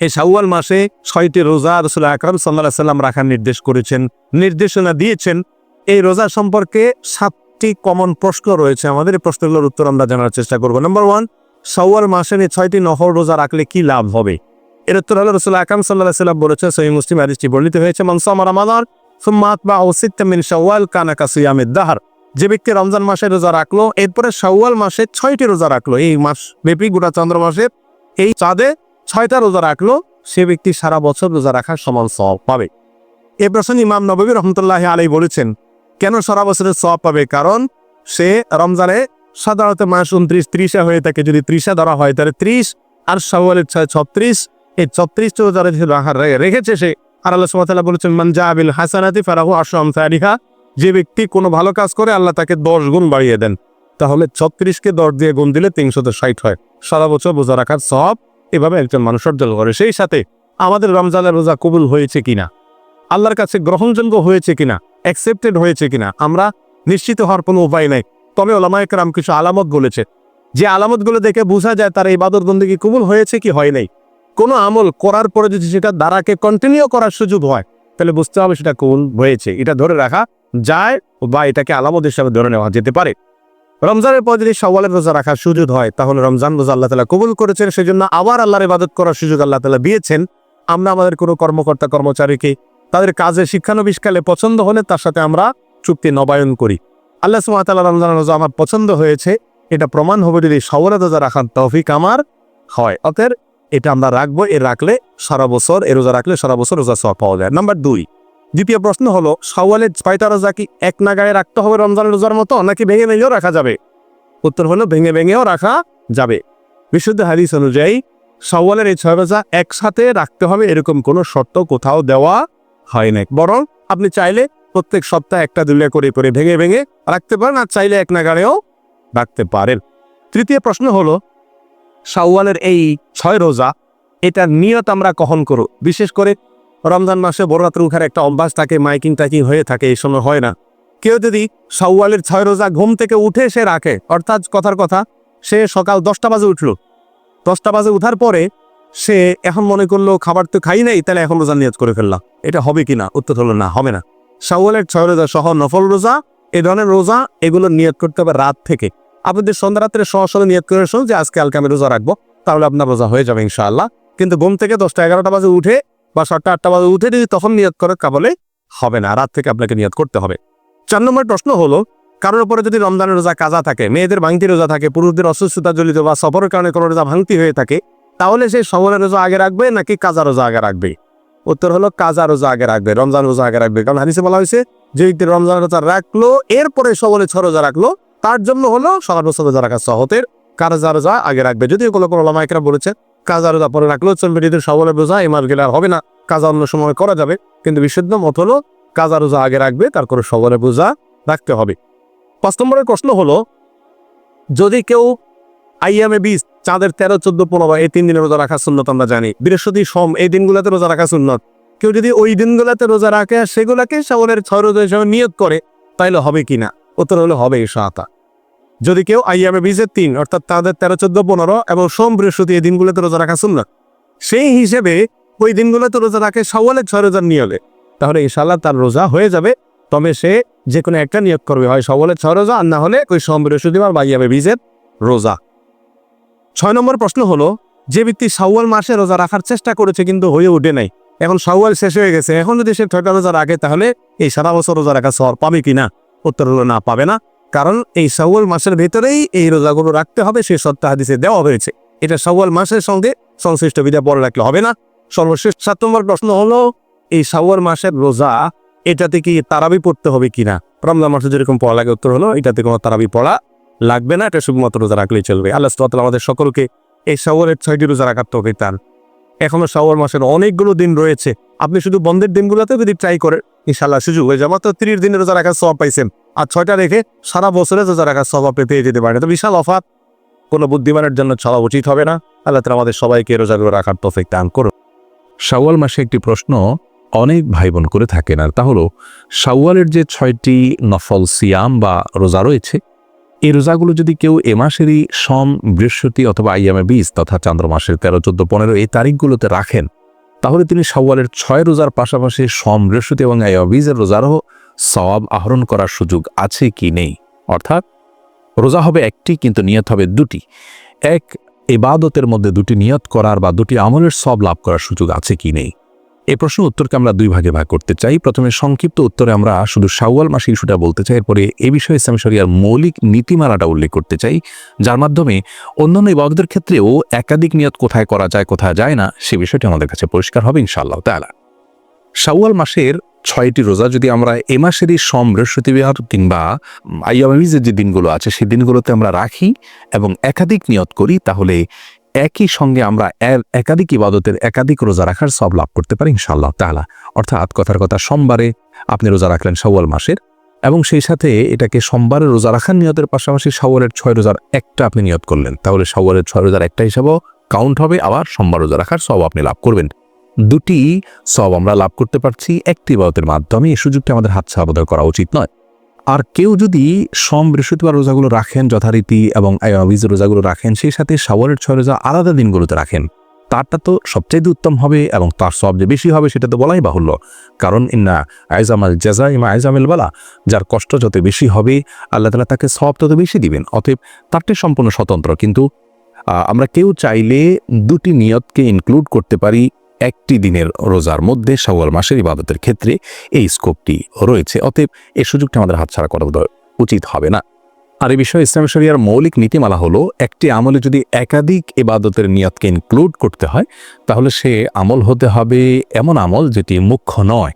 এই শাওয়াল মাসে ছয়টি রোজা রসুল আকরম সাল্লাহ সাল্লাম রাখার নির্দেশ করেছেন। নির্দেশনা দিয়েছেন, এই রোজা সম্পর্কে সাতটি কমন প্রশ্ন রয়েছে আমাদের। এই প্রশ্নগুলোর উত্তর আমরা জানার চেষ্টা করব। নাম্বার ওয়ান শাওয়াল মাসে এই ছয়টি নহর রোজা রাখলে কি লাভ হবে? এর উত্তর হলো রসুল আকরম সাল্লাহ সাল্লাম বলেছেন সহি মুসলিম আদিসটি বর্ণিত হয়েছে মনসামা রমাদান সুম্মাত বা ওসিত্তামিন শাওয়াল কানাকা সুয়ামিদ দাহার। যে ব্যক্তি রমজান মাসে রোজা রাখল, এরপরে শাওয়াল মাসে ছয়টি রোজা রাখল। এই মাস ব্যাপী গোটা চন্দ্র মাসের এই চাঁদে ছয়টা রোজা রাখল, সে ব্যক্তি সারা বছর রোজা রাখার সমান সব পাবে। এ প্রসঙ্গে ইমাম নবী রহমতুল্লাহ আলাই বলেছেন, কেন সারা বছরের সব পাবে? কারণ সে রমজানে সাধারণত মাস উনত্রিশ ত্রিশে হয়ে থাকে, যদি ত্রিশে ধরা হয়, তাহলে ত্রিশ, আর শাওয়ালের ছয় ছত্রিশ, এই ছত্রিশটা রোজা রেখেছে সে। আর আল্লাহ সুবহানাহু বলেছেন, মান জাবিল হাসানাতি ফারাহু আশরাম সারিহা যে ব্যক্তি কোনো ভালো কাজ করে, আল্লাহ তাকে দশ গুণ বাড়িয়ে দেন। তাহলে ছত্রিশকে দশ দিয়ে গুণ দিলে তিনশত ষাট হয়। সারা বছর রোজা রাখার সব এভাবে একজন মানুষ অর্জন করে। সেই সাথে আমাদের রমজানের রোজা কবুল হয়েছে কিনা? আল্লাহর কাছে গ্রহণযোগ্য হয়েছে কিনা? অ্যাকসেপ্টেড হয়েছে কিনা? আমরা নিশ্চিত হওয়ার কোনো উপায় নাই। তবে ওলামায়করাম কিছু আলামত বলেছে। যে আলামতগুলো দেখে বোঝা যায় তার এই বাদর বন্দী কবুল হয়েছে কি হয় নাই। কোনো আমল করার পরে যদি সেটা দ্বারাকে কন্টিনিউ করার সুযোগ হয়, তাহলে বুঝতে হবে সেটা কবুল হয়েছে। এটা ধরে রাখা যায় বা এটাকে আলামত হিসাবে ধরে নেওয়া যেতে পারে। রমজানের পর যদি সওয়ালের রোজা রাখার সুযোগ হয়, তাহলে রমজান রোজা আল্লাহ তালা কবুল করেছেন। সেজন্য আবার আল্লাহর ইবাদত করার সুযোগ আল্লাহ তালা দিয়েছেন। আমরা আমাদের কোনো কর্মকর্তা কর্মচারীকে তাদের কাজে শিক্ষানবিষ্কালে পছন্দ হলে তার সাথে আমরা চুক্তি নবায়ন করি। আল্লাহ সুমাতাল্লাহ রমজান রোজা আমার পছন্দ হয়েছে। এটা প্রমাণ হবে যদি সওয়ালের রোজা রাখার তৌফিক আমার হয়। অতএব এটা আমরা রাখব, এ রাখলে সারা বছর, এ রোজা রাখলে সারা বছর রোজা সব পাওয়া যায়। নাম্বার দুই দ্বিতীয় প্রশ্ন হলো সওয়ালের ছয়টা রোজা কি এক নাগায় রাখতে হবে রমজানের রোজার মতো নাকি ভেঙে ভেঙেও রাখা যাবে? উত্তর হলো, ভেঙে ভেঙেও রাখা যাবে। বিশুদ্ধ হাদিস অনুযায়ী সওয়ালের এই ছয় রোজা একসাথে রাখতে হবে এরকম কোনো শর্ত কোথাও দেওয়া হয় নাই। বরং আপনি চাইলে প্রত্যেক সপ্তাহে একটা দুলিয়া করে করে ভেঙে ভেঙে রাখতে পারেন আর চাইলে এক নাগাড়েও রাখতে পারেন। তৃতীয় প্রশ্ন হলো, শাওয়ালের এই ছয় রোজা এটা নিয়ত আমরা কখন করো বিশেষ করে রমজান মাসে বড় রাত্র উঠার একটা অভ্যাস থাকে, মাইকিং টাইকিং হয়ে থাকে, এই সময় হয় না। কেউ যদি শাওয়ালের ছয় রোজা ঘুম থেকে উঠে সে রাখে, অর্থাৎ কথার কথা, সে সকাল দশটা বাজে উঠল। দশটা বাজে উঠার পরে সে এখন মনে করল, খাবার তো খাই নাই, তাহলে এখন রোজা নিয়ত করে ফেললাম। এটা হবে কিনা উত্তর হলো না, হবে না। শাওয়ালের ছয় রোজা সহ নফল রোজা, এ ধরনের রোজা, এগুলো নিয়ত করতে হবে রাত থেকে। আপনাদের সন্ধ্যা রাত্রে সহসলে নিয়ত করে শুনুন যে আজকে কালকে আমি রোজা রাখব, তাহলে আপনার রোজা হয়ে যাবে ইনশাআল্লাহ। কিন্তু ঘুম থেকে দশটা এগারোটা বাজে উঠে বা সাতটা আটটা বাজে উঠে যদি তখন নিয়ত করে কাবলে হবে না, রাত থেকে আপনাকে নিয়ত করতে হবে। চার নম্বর প্রশ্ন হলো, কারোর উপরে যদি রমজানের রোজা কাজা থাকে, মেয়েদের ভাঙতি রোজা থাকে, পুরুষদের অসুস্থতা জড়িত বা সফরের কারণে কোনো রোজা ভাঙতি হয়ে থাকে, তাহলে সে সবরের রোজা আগে রাখবে নাকি কাজা রোজা আগে রাখবে? উত্তর হলো, কাজা রোজা আগে রাখবে, রমজান রোজা আগে রাখবে। কারণ হানিসে বলা হয়েছে, যে ব্যক্তি রমজান রোজা রাখল, এরপরে সবলে ছ রোজা রাখল, তার জন্য হলো বছর রোজা রাখা সহতের কাজা রোজা আগে রাখবে। যদিও কোনো কোনো লামাইকরা বলেছে কাজা রোজা পরে রাখলেও চলবে যদি সবলে বোঝা, এই মাস গেলে আর হবে না। কাজা অন্য সময় করা যাবে, কিন্তু বিশুদ্ধ মত হলো কাজা রোজা আগে রাখবে, তার করে সবলের রোজা রাখতে হবে। পাঁচ নম্বরের প্রশ্ন হলো, যদি কেউ আইয়ামে বিশ চাঁদের তেরো, চোদ্দ, পনেরো, এই তিন দিনে রোজা রাখা সুন্নত আমরা জানি। বৃহস্পতি, সোম, এই দিনগুলোতে রোজা রাখা সুন্নত। কেউ যদি ওই দিনগুলোতে রোজা রাখে আর সেগুলোকে সাবলের ছয় রোজা হিসাবে নিয়োগ করে, তাইলে হবে কিনা উত্তর হলে হবে সাতা যদি কেউ আইয়ামে বিজের তিন, অর্থাৎ তাদের তেরো, চোদ্দ, পনেরো এবং সোম বৃহস্পতি এই দিনগুলোতে রোজা রাখা সুন্নত। সেই হিসেবে ওই দিনগুলোতে রোজা রাখে সওয়ালের ছয় রোজার নিয়লে তাহলে ইনশাল্লাহ তার রোজা হয়ে যাবে। তবে সে যে কোনো একটা নিয়োগ করবে, হয় সওয়ালের ছয় রোজা, আর না হলে ওই সোম বৃহস্পতিবার বা আইয়ামে বিজের রোজা। ছয় নম্বর প্রশ্ন হলো, যে ব্যক্তি সাওয়াল মাসে রোজা রাখার চেষ্টা করেছে কিন্তু হয়ে ওঠে নাই। এখন সাওয়াল শেষ হয়ে গেছে, এখন যদি সে ছয়টা রোজা রাখে তাহলে এই সারা বছর রোজা রাখা সর পাবে কিনা? উত্তর হলো না, পাবে না। কারণ এই সাওয়াল মাসের ভেতরেই এই রোজাগুলো রাখতে হবে সে সত্য হাদিসে দেওয়া হয়েছে। এটা সাওয়াল মাসের সঙ্গে সংশ্লিষ্ট বিধায় পরে রাখলে হবে না। সর্বশেষ সাত নম্বর প্রশ্ন হলো, এই সাওয়াল মাসের রোজা, এটাতে কি তারাবি পড়তে হবে কিনা রমজান মাসে যেরকম পড়া লাগে উত্তর হলো, এটাতে কোনো তারাবি পড়া লাগবে না, এটা শুধুমাত্র রোজা রাখলেই চলবে। আল্লাহ সুবহানাহু আমাদের সকলকে এই সাওয়ালের ছয়টি রোজা রাখার তৌফিক দান। এখনও সাওয়াল মাসের অনেকগুলো দিন রয়েছে। আপনি শুধু বন্ধের দিনগুলোতে যদি ট্রাই করেন ইনশাল্লাহ সুযোগ হয়ে যাবে। তো তিরিশ দিনের রোজা রাখার সব পাইছেন। আর ছয়টা রেখে সারা বছরে রোজা রাখার সব আপনি পেয়ে যেতে পারেন। তো বিশাল অফার। কোনো বুদ্ধিমানের জন্য চলা উচিত হবে না। আল্লাহ আমাদের সবাইকে রোজাগুলো রাখার তৌফিক দান করুন। শাওয়াল মাসে একটি প্রশ্ন অনেক ভাই বোন করে থাকেন, আর তা হলো, শাওয়ালের যে ছয়টি নফল সিয়াম বা রোজা রয়েছে, এই রোজাগুলো যদি কেউ এ মাসেরই সম, বৃহস্পতি অথবা আইয়ামে বিশ তথা চান্দ্র মাসের তেরো, চোদ্দ, পনেরো এই তারিখগুলোতে রাখেন, তাহলে তিনি সওয়ালের ছয় রোজার পাশাপাশি সম, বৃহস্পতি এবং আইয়ামে বীজের রোজারও সওয়াব আহরণ করার সুযোগ আছে কি নেই? অর্থাৎ, রোজা হবে একটি, কিন্তু নিয়ত হবে দুটি। এক এবাদতের মধ্যে দুটি নিয়ত করার বা দুটি আমলের সব লাভ করার সুযোগ আছে কি নেই? এ প্রশ্ন উত্তরকে আমরা দুই ভাগে ভাগ করতে চাই। প্রথমে সংক্ষিপ্ত উত্তরে আমরা শুধু শাওয়াল মাসে ইস্যুটা বলতে চাই, এরপরে এ বিষয়ে ইসলাম শরিয়ার মৌলিক নীতিমালাটা উল্লেখ করতে চাই, যার মাধ্যমে অন্যান্য ইবাদতের ক্ষেত্রেও একাধিক নিয়ত কোথায় করা যায়, কোথায় যায় না, সে বিষয়টি আমাদের কাছে পরিষ্কার হবে ইনশাআল্লাহ তাআলা। শাওয়াল মাসের ছয়টি রোজা যদি আমরা এ মাসেরই সম, বৃহস্পতিবার কিংবা আইয়ামিজের যে দিনগুলো আছে, সেই দিনগুলোতে আমরা রাখি এবং একাধিক নিয়ত করি, তাহলে একই সঙ্গে আমরা একাধিক ইবাদতের একাধিক রোজা রাখার সব লাভ করতে পারি ইনশাআল্লাহ তাআলা। অর্থাৎ কথার কথা, সোমবারে আপনি রোজা রাখলেন শাওয়াল মাসের এবং সেই সাথে এটাকে সোমবারে রোজা রাখার নিয়তের পাশাপাশি শাওয়ালের ছয় রোজার একটা আপনি নিয়ত করলেন। তাহলে শাওয়ালের ছয় রোজার একটা হিসাবেও কাউন্ট হবে, আবার সোমবার রোজা রাখার সব আপনি লাভ করবেন। দুটি সব আমরা লাভ করতে পারছি, একটি ইবাদতের মাধ্যমে। এই সুযোগটা আমাদের হাত ছাড়া করা উচিত নয়। আর কেউ যদি সম বৃহস্পতিবার রোজাগুলো রাখেন, যথারীতি, এবং আয়াবিজ রোজাগুলো রাখেন, সেই সাথে সাওয়ারের ছয় রোজা আলাদা দিনগুলোতে রাখেন, তারটা তো সবচাইতে উত্তম হবে এবং তার সব যে বেশি হবে সেটা তো বলাই বাহুল্য। কারণ ইন্না আইজামাল জাজা ইমা আইজামেল বালা, যার কষ্ট যত বেশি হবে, আল্লাহ তালা তাকে সব তত বেশি দিবেন। অতএব তারটি সম্পূর্ণ স্বতন্ত্র। কিন্তু আমরা কেউ চাইলে দুটি নিয়তকে ইনক্লুড করতে পারি একটি দিনের রোজার মধ্যে শাওয়াল মাসের ইবাদতের ক্ষেত্রে এই স্কোপটি রয়েছে। অতএব এই সুযোগটি আমাদের হাতছাড়া করা উচিত হবে না। আর এই বিষয়ে ইসলাম শরিয়ার মৌলিক নীতিমালা হলো, একটি আমলে যদি একাধিক ইবাদতের নিয়তকে ইনক্লুড করতে হয় তাহলে সে আমল হতে হবে এমন আমল যেটি মুখ্য নয়।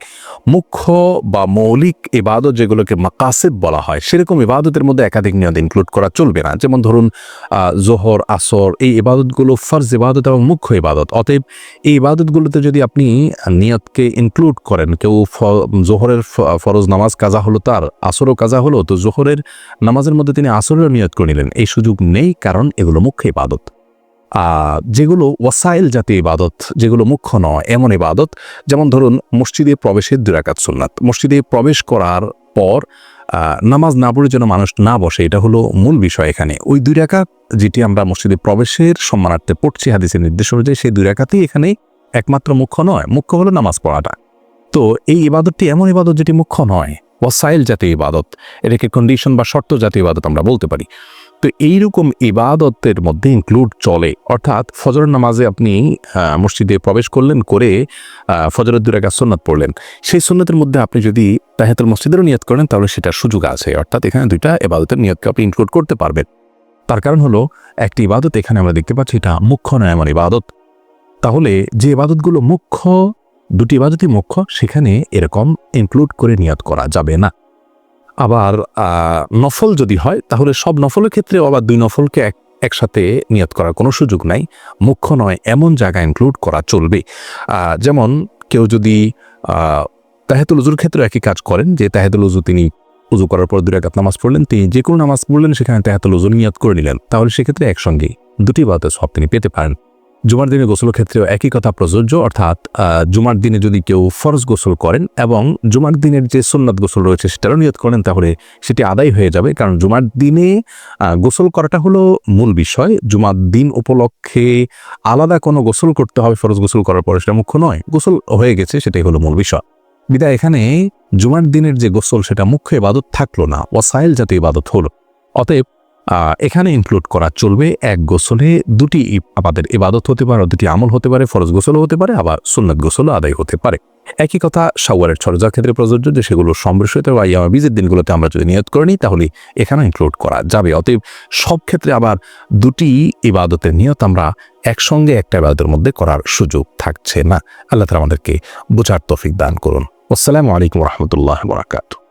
মুখ্য বা মৌলিক ইবাদত যেগুলোকে মাকাসিদ বলা হয়, সেরকম ইবাদতের মধ্যে একাধিক নিয়ত ইনক্লুড করা চলবে না। যেমন ধরুন জোহর, আসর, এই ইবাদতগুলো ফরজ ইবাদত এবং মুখ্য ইবাদত। অতএব এই ইবাদতগুলোতে যদি আপনি নিয়তকে ইনক্লুড করেন, কেউ জোহরের ফরজ নামাজ কাজা হলো তার, আসরও কাজা হলো, তো জোহরের নামাজের মধ্যে তিনি আসরেরও নিয়ত করে নিলেন। এই সুযোগ নেই, কারণ এগুলো মুখ্য ইবাদত। যেগুলো ওয়াসাইল জাতীয় ইবাদত, যেগুলো মুখ্য নয়, এমন ইবাদত, যেমন ধরুন মসজিদে প্রবেশের দুরাকাত সুন্নাত। মসজিদে প্রবেশ করার পর নামাজ না পড়ে যেন মানুষ না বসে, এটা হলো মূল বিষয় এখানে। ওই দুই রাকাত যেটি আমরা মসজিদে প্রবেশের সম্মানার্থে পড়ছি হাদিসের নির্দেশ অনুযায়ী, সেই দুই রাকাতই এখানে একমাত্র মুখ্য নয়, মুখ্য হলো নামাজ পড়াটা। তো এই ইবাদতটি এমন ইবাদত যেটি মুখ্য নয়, ওয়াসাইল জাতীয় ইবাদত। এটাকে কন্ডিশন বা শর্ত জাতীয় ইবাদত আমরা বলতে পারি। তো এইরকম ইবাদতের মধ্যে ইনক্লুড চলে। অর্থাৎ ফজরের নামাজে আপনি মসজিদে প্রবেশ করলেন করে আহ, ফজরের দূরে একটা পড়লেন। সেই সুন্নতের মধ্যে আপনি যদি তাহেতুল মসজিদেরও নিয়ত করেন তাহলে সেটার সুযোগ আছে। অর্থাৎ এখানে দুইটা ইবাদতের নিয়তকে আপনি ইনক্লুড করতে পারবেন। তার কারণ হলো একটি ইবাদত এখানে আমরা দেখতে পাচ্ছি এটা মুখ্য নয় এমন ইবাদত। তাহলে যে ইবাদতগুলো মুখ্য দুটি ইবাদতই মুখ্য সেখানে এরকম ইনক্লুড করে নিয়ত করা যাবে না। আবার নফল যদি হয় তাহলে সব নফলের ক্ষেত্রে আবার দুই নফলকে এক একসাথে নিয়ত করার কোনো সুযোগ নাই। মুখ্য নয় এমন জায়গা ইনক্লুড করা চলবে। যেমন কেউ যদি আহ, তাহেতুল উজুর ক্ষেত্রে একই কাজ করেন যে তাহেতুল উজু তিনি উজু করার পর দুই রাকাত নামাজ পড়লেন তিনি যে কোনো নামাজ পড়লেন সেখানে তাহেতুল উজুর নিয়ত করে নিলেন। তাহলে সেক্ষেত্রে একসঙ্গে দুটি বাদে সব তিনি পেতে পারেন। জুমার দিনে গোসলের ক্ষেত্রেও একই কথা প্রযোজ্য, অর্থাৎ জুমার দিনে যদি কেউ ফরজ গোসল করেন এবং জুমার দিনের যে সুন্নাত গোসল রয়েছে সেটারও নিয়ত করেন, তাহলে সেটি আদায় হয়ে যাবে। কারণ জুমার দিনে গোসল করাটা হলো মূল বিষয়। জুমার দিন উপলক্ষে আলাদা কোনো গোসল করতে হবে ফরজ গোসল করার পরে, সেটা মুখ্য নয়। গোসল হয়ে গেছে, সেটাই হলো মূল বিষয়। বিদায়, এখানে জুমার দিনের যে গোসল, সেটা মুখ্য ইবাদত থাকল না। ওয়াসাইল জাতীয় ইবাদত হলো। অতএব এখানে ইনক্লুড করা চলবে এক গোসলে দুটি আমাদের ইবাদত হতে পারে, দুটি আমল হতে পারে, ফরজ গোসলও হতে পারে, আবার সুন্নত গোসলও আদায় হতে পারে। একই কথা সাওয়ারের ছরজার ক্ষেত্রে প্রযোজ্য যে সেগুলো সম্বৃষিত বা ইয়ামা বীজের দিনগুলোতে আমরা যদি নিয়ত করে নিই, তাহলে এখানে ইনক্লুড করা যাবে। অতএব সব ক্ষেত্রে আবার দুটি ইবাদতের নিয়ত আমরা একসঙ্গে একটা ইবাদতের মধ্যে করার সুযোগ থাকছে না। আল্লাহ তালা আমাদেরকে বোঝার তফিক দান করুন। আসসালামু আলাইকুম রহমতুল্লাহ বরাকাতু